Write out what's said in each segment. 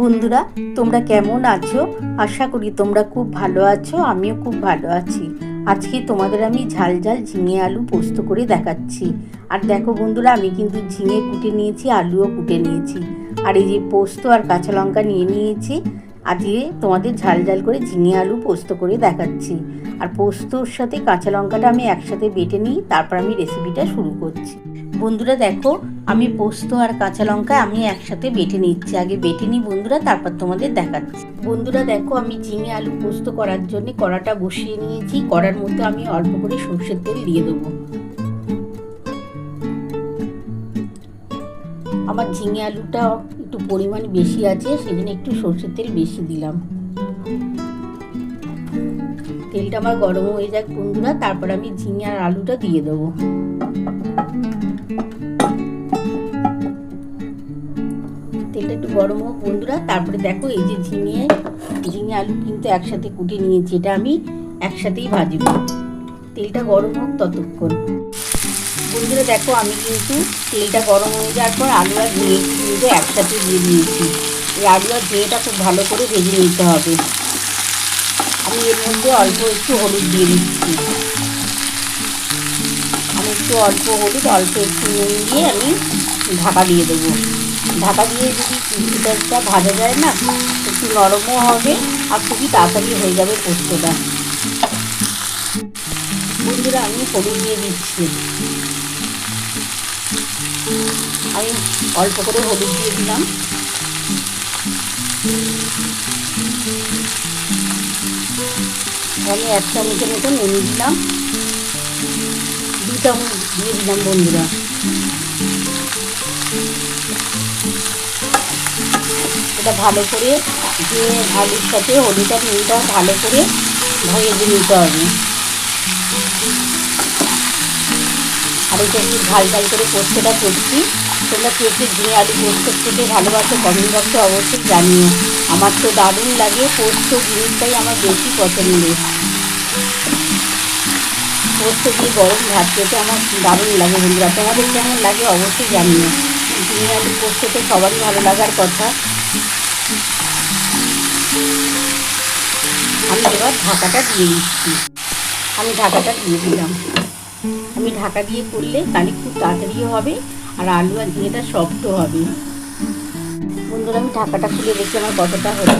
বন্ধুরা, তোমরা কেমন আছো? আশা করি তোমরা খুব ভালো আছো, আমিও খুব ভালো আছি। আজকে তোমাদের আমি ঝাল ঝাল ঝিঙে আলু পোস্ত করে দেখাচ্ছি। আর দেখো বন্ধুরা, আমি কিন্তু ঝিঙে কুটে নিয়েছি, আলুও কুটে নিয়েছি। আর এই যে পোস্ত আর কাঁচা লঙ্কা নিয়ে নিয়েছি, আজকে তোমাদের ঝাল ঝাল করে ঝিঙে আলু পোস্ত করে দেখাচ্ছি। আর পোস্তর সাথে কাঁচা লঙ্কাটা আমি একসাথে বেটে নিই, তারপর আমি রেসিপিটা শুরু করছি। বন্ধুরা দেখো, আমি পোস্ত আর কাঁচা লঙ্কা আমি একসাথে বেটে নিচ্ছি। আগে বেটে নিই বন্ধুরা, তারপর তোমাদের দেখাচ্ছি। বন্ধুরা দেখো, আমি ঝিঙে আলু পোস্ত করার জন্য কড়াটা বসিয়ে নিয়েছি। কড়ার মধ্যে আমি অল্প করে সর্ষের তেল দিয়ে দেবো। আমার ঝিঙে আলুটা একটু পরিমাণ বেশি আছে, সেজন্য একটু সর্ষের তেল বেশি দিলাম। তেলটা আমার গরম হয়ে যাক বন্ধুরা, তারপর আমি ঝিঙে আর আলুটা দিয়ে দেবো। একটু গরম হোক বন্ধুরা, তারপরে দেখো এই যে ঝিঙে ঝিঙে আলু কিন্তু একসাথে কুটে নিয়েছি, এটা আমি একসাথেই ভাজবো। তেলটা গরম হোক ততক্ষণ। বন্ধুরা দেখো, আমি কিন্তু তেলটা গরম হয়ে যাওয়ার পর আলু আর ঝিঙে কিন্তু একসাথে দিয়ে দিয়েছি। এই আলু আর ঝিঙেটা খুব ভালো করে ভেজে নিতে হবে। আমি এর মধ্যে অল্প একটু হলুদ দিয়ে দিচ্ছি। আমি একটু অল্প হলুদ, অল্প একটু নুন দিয়ে আমি ঢাকা দিয়ে দেবো। ঢাকা দিয়ে যদি চিচিটা ভাজা যায় না, একটু নরমও হবে আর খুবই তাড়াতাড়ি হয়ে যাবে পোস্তটা। বন্ধুরা, আমি হলুদ দিয়ে দিচ্ছি। আমি অল্প করে হলুদ দিয়ে দিলাম। আমি এক চামচের মতো নুন দিলাম। দু চামচ দিয়ে দিলাম বন্ধুরা। এটা ভালো করে যে আলুর সাথে হলুদটা, নুনটা ভালো করে ভেজে নিতে হবে। আর এটা একটু ঝাল ঝাল করে পোস্তটা করছি। তোমরা কে কে ঝিঙে আলু পোস্ত খেতে ভালোবাসো কমেন্ট বক্সে অবশ্যই জানিও। আমার তো দারুণ লাগে পোস্ত জিনিসটাই আমার বেশি পছন্দের। পোস্ত দিয়ে গরম ভাত খেতে আমার দারুণ লাগে বন্ধুরা। তোমাদের কেমন লাগে অবশ্যই জানিও। ঝিঙে আলু পোস্ত তো সবারই ভালো লাগার কথা। আমি এবার ঢাকাটা দিয়ে দিচ্ছি। আমি ঢাকাটা দিয়ে দিলাম। আমি ঢাকা দিয়ে করলে তাহলে খুব তাড়াতাড়িও হবে আর আলু আর ঝিঙেটা সফটও হবে। বন্ধুরা, আমি ঢাকাটা খুলে দেখি আমার কতটা হলো।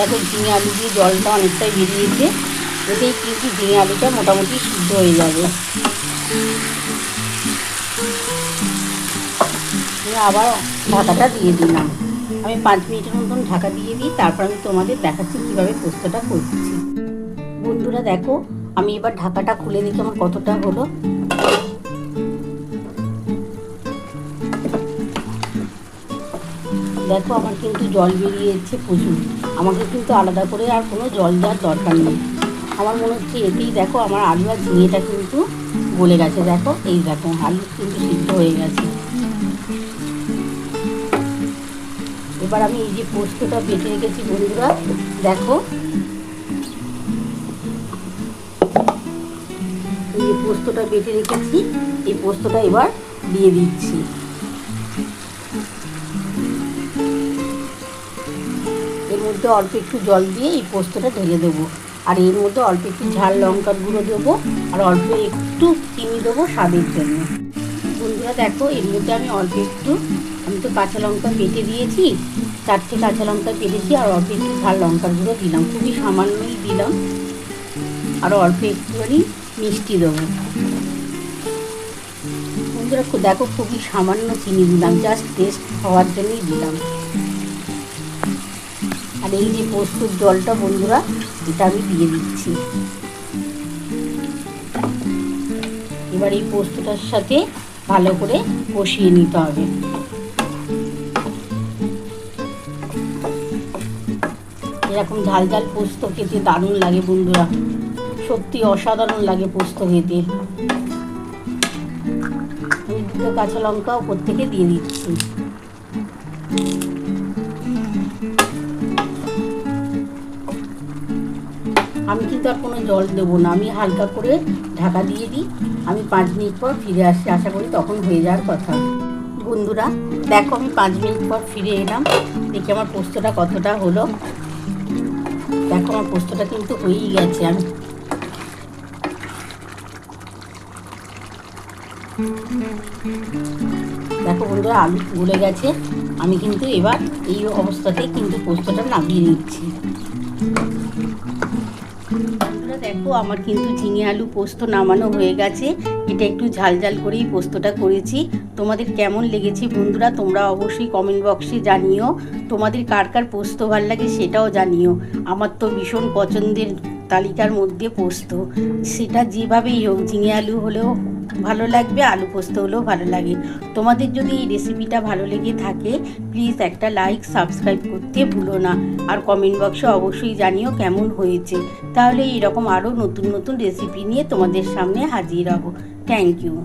দেখো ঝিঙে আলু দিয়ে জলটা অনেকটাই বেরিয়েছে, এতেই কিন্তু ঝিঙে আলুটা মোটামুটি সিদ্ধ হয়ে যাবে। আবার ঢাকাটা দিয়ে দিলাম। আমি পাঁচ মিনিটের মতন ঢাকা দিয়ে দিই, তারপর আমি তোমাদের দেখাচ্ছি কীভাবে পোস্তটা করছি। বন্ধুরা দেখো, আমি এবার ঢাকাটা খুলে দেখি আমার কতটা হলো। দেখো, আমার কিন্তু জল বেরিয়েছে প্রচুর। আমাকে কিন্তু আলাদা করে আর কোনো জল দেওয়ার দরকার নেই। আমার মনে হচ্ছে এতেই দেখো, আমার আলু আর ঝিঙেটা কিন্তু গলে গেছে। দেখো, এই দেখো, আলু কিন্তু সিদ্ধ হয়ে গেছে। এবার আমি এই যে পোস্তটা বেটে রেখেছি বন্ধুরা, দেখো। এই যে পোস্তটা বেটে রেখেছি, এই পোস্তটা এবার দিয়ে দিচ্ছি। মধ্যে অল্প একটু জল দিয়ে এই পোস্তটা ঢেলে দেবো। আর এর মধ্যে অল্প একটু ঝাল লঙ্কার গুঁড়ো দেবো আর অল্প একটু চিনি দেবো স্বাদের জন্য। বন্ধুরা দেখো, এর মধ্যে আমি অল্প একটু, আমি তো কাঁচা লঙ্কা পেটে দিয়েছি চারটে কাঁচা লঙ্কা পেটেছি আর অল্প একটু ঝাল লঙ্কার গুঁড়ো দিলাম। খুবই সামান্যই দিলাম। আর অল্প একটুখানি মিষ্টি দেবো। বন্ধুরা, দেখো খুবই সামান্য চিনি দিলাম, জাস্ট টেস্ট হওয়ার জন্যই দিলাম। আর এই যে পোস্তুর জলটা, বন্ধুরা, এটা আমি দিয়ে দিচ্ছি। এবার এই পোস্তটার সাথে ভালো করে কষিয়ে নিতে হবে। এরকম ঝাল ঝাল পোস্ত খেতে দারুণ লাগে, বন্ধুরা। সত্যি অসাধারণ লাগে পোস্ত খেতে। দুটো কাঁচা লঙ্কা ওপর থেকে দিয়ে দিচ্ছি। আমি কিন্তু আর কোনো জল দেবো না। আমি হালকা করে ঢাকা দিয়ে দিই। আমি পাঁচ মিনিট পর ফিরে আসছি আশা করি তখন হয়ে যাওয়ার কথা। বন্ধুরা, দেখো আমি পাঁচ মিনিট পর ফিরে এলাম। দেখি আমার পোস্তটা কতটা হলো। দেখো আমার পোস্তটা কিন্তু হয়েই গেছে। আমি দেখো বন্ধুরা, আলু গলে গেছে। আমি কিন্তু এবার এই অবস্থাতেই কিন্তু পোস্তটা নামিয়ে নিচ্ছি। দেখো, আমার কিন্তু ঝিঙে আলু পোস্ত নামানো হয়ে গেছে। এটা একটু ঝাল ঝাল করেই পোস্তটা করেছি। তোমাদের কেমন লেগেছে বন্ধুরা, তোমরা অবশ্যই কমেন্ট বক্সে জানিও। তোমাদের কার কার পোস্ত ভালো লাগে সেটাও জানিও। আমার তো ভীষণ পছন্দের তালিকার মধ্যে পোস্ত। সেটা যেভাবেই হোক, ঝিঙে আলু হলেও ভালো লাগবে, আলু পোস্ত হলেও ভালো লাগে। তোমাদের যদি এই রেসিপিটা ভালো লেগে থাকে প্লিজ একটা লাইক সাবস্ক্রাইব করতে ভুলো না। আর কমেন্ট বক্সে অবশ্যই জানিও কেমন হয়েছে। তাহলে এরকম আরও নতুন নতুন রেসিপি নিয়ে তোমাদের সামনে হাজির হব। Thank you